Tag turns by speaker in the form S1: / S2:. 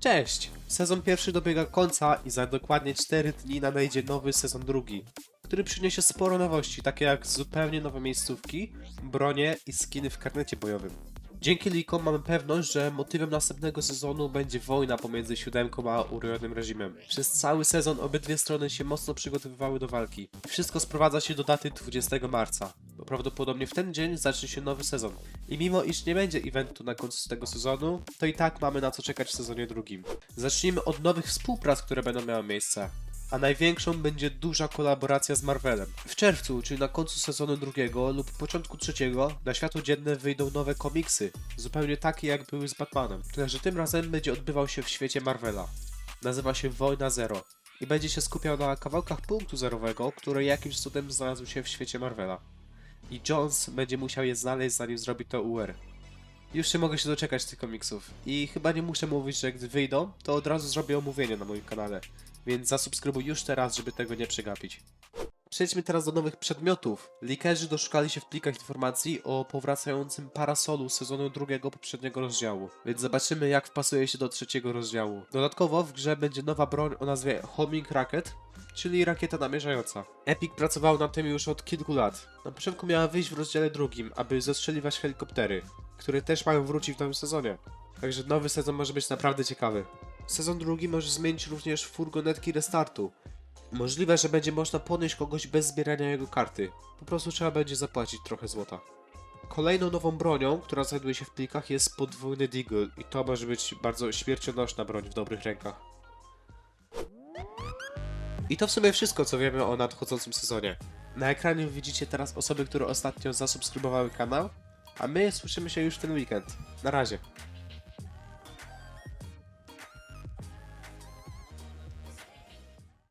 S1: Cześć! Sezon pierwszy dobiega końca i za dokładnie 4 dni nadejdzie nowy sezon drugi, który przyniesie sporo nowości, takie jak zupełnie nowe miejscówki, bronie i skiny w karnecie bojowym. Dzięki likom mamy pewność, że motywem następnego sezonu będzie wojna pomiędzy siódemką a urojonym reżimem. Przez cały sezon obydwie strony się mocno przygotowywały do walki. Wszystko sprowadza się do daty 20 marca, prawdopodobnie w ten dzień zacznie się nowy sezon. I mimo iż nie będzie eventu na końcu tego sezonu, to i tak mamy na co czekać w sezonie drugim. Zacznijmy od nowych współprac, które będą miały miejsce. A największą będzie duża kolaboracja z Marvelem. W czerwcu, czyli na końcu sezonu drugiego lub początku trzeciego, na światło dzienne wyjdą nowe komiksy, zupełnie takie jak były z Batmanem. Tyle, że tym razem będzie odbywał się w świecie Marvela. Nazywa się Wojna Zero i będzie się skupiał na kawałkach punktu zerowego, które jakimś cudem znalazły się w świecie Marvela. I Jones będzie musiał je znaleźć zanim zrobi to UR. Już nie mogę się doczekać tych komiksów i chyba nie muszę mówić, że gdy wyjdą, to od razu zrobię omówienie na moim kanale, więc zasubskrybuj już teraz, żeby tego nie przegapić. Przejdźmy teraz do nowych przedmiotów. Likerzy doszukali się w plikach informacji o powracającym parasolu sezonu drugiego poprzedniego rozdziału, więc zobaczymy jak wpasuje się do trzeciego rozdziału. Dodatkowo w grze będzie nowa broń o nazwie Homing Rocket, czyli rakieta namierzająca. Epic pracował nad tym już od kilku lat. Na początku miała wyjść w rozdziale drugim, aby zestrzeliwać helikoptery, które też mają wrócić w nowym sezonie. Także nowy sezon może być naprawdę ciekawy. Sezon drugi może zmienić również furgonetki restartu, Możliwe, że będzie można podnieść kogoś bez zbierania jego karty. Po prostu trzeba będzie zapłacić trochę złota. Kolejną nową bronią, która znajduje się w plikach jest podwójny Deagle i to może być bardzo śmiercionośna broń w dobrych rękach. I to w sumie wszystko, co wiemy o nadchodzącym sezonie. Na ekranie widzicie teraz osoby, które ostatnio zasubskrybowały kanał, a my słyszymy się już ten weekend. Na razie.